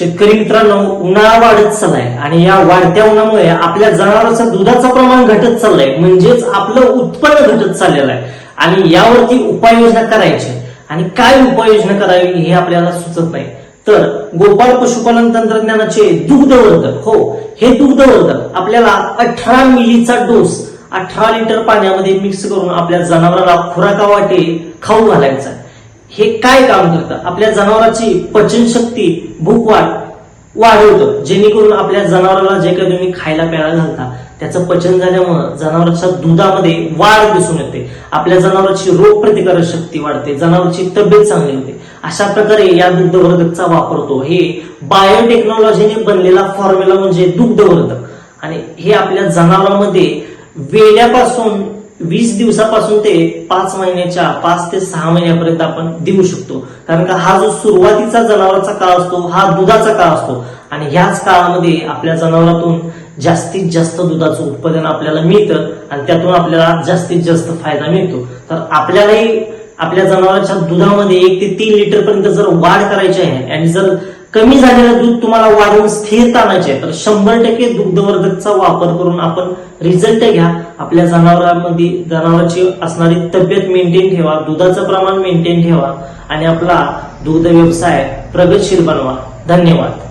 शेतकरी मित्रांनो उन्हाळा वाढत चाललाय आणि या वाढत्या उन्हामुळे आपल्या जनावरांचं दुधाचं प्रमाण घटत चाललंय. म्हणजेच आपलं उत्पन्न घटत चाललेलं आहे. आणि यावरती उपाययोजना करायची. आणि काय उपाययोजना करावी हे आपल्याला सुचत नाही. तर गोपाळ पशुपालन तंत्रज्ञानाचे दुग्धवर्धक हो हे दुग्धवर्धक आपल्याला अठरा मिलीचा डोस अठरा लिटर पाण्यामध्ये मिक्स करून आपल्या जनावराला खुराका वाटे खाऊ घालायचा हे काय काम करतं? आपल्या जनावराची पचनशक्ती भूकवाढ वाढवतं. जेणेकरून आपल्या जनावराला जे काही तुम्ही खायला प्यायला घालता त्याचं पचन झाल्यामुळं जनावरांच्या दुधामध्ये वाढ दिसून येते. आपल्या जनावराची रोग प्रतिकारक शक्ती वाढते. जनावरांची तब्येत चांगली होते. अशा प्रकारे या दुग्धवर्धकचा वापरतो हे बायोटेक्नॉलॉजीने बनलेला फॉर्म्युला म्हणजे दुग्धवर्धक. आणि हे आपल्या जनावरांमध्ये वेड्यापासून वीस दिवसापासून ते पाच महिन्याच्या पाच ते सहा महिन्यापर्यंत आपण देऊ शकतो. कारण का हा जो सुरुवातीचा जनावराचा काळ असतो हा दुधाचा काळ असतो. आणि ह्याच काळामध्ये आपल्या जनावरातून जास्तीत जास्त दुधाचं उत्पादन आपल्याला मिळतं आणि त्यातून आपल्याला जास्तीत जास्त फायदा मिळतो. तर आपल्यालाही आपल्या जनावरांच्या दुधामध्ये एक ते तीन लिटर पर्यंत जर वाढ करायची आहे आणि जर कमी झालेलं दूध तुम्हाला वाढवून स्थिरता आणायचे आहे तर शंभर टक्के दुग्धवर्धकचा वापर करून आपण रिझल्ट घ्या. आपल्या जनावरांमध्ये जनावरांची असणारी तब्येत मेंटेन ठेवा दुधाचं प्रमाण मेंटेन ठेवा आणि आपला दुग्ध व्यवसाय प्रगतशील बनवा. धन्यवाद.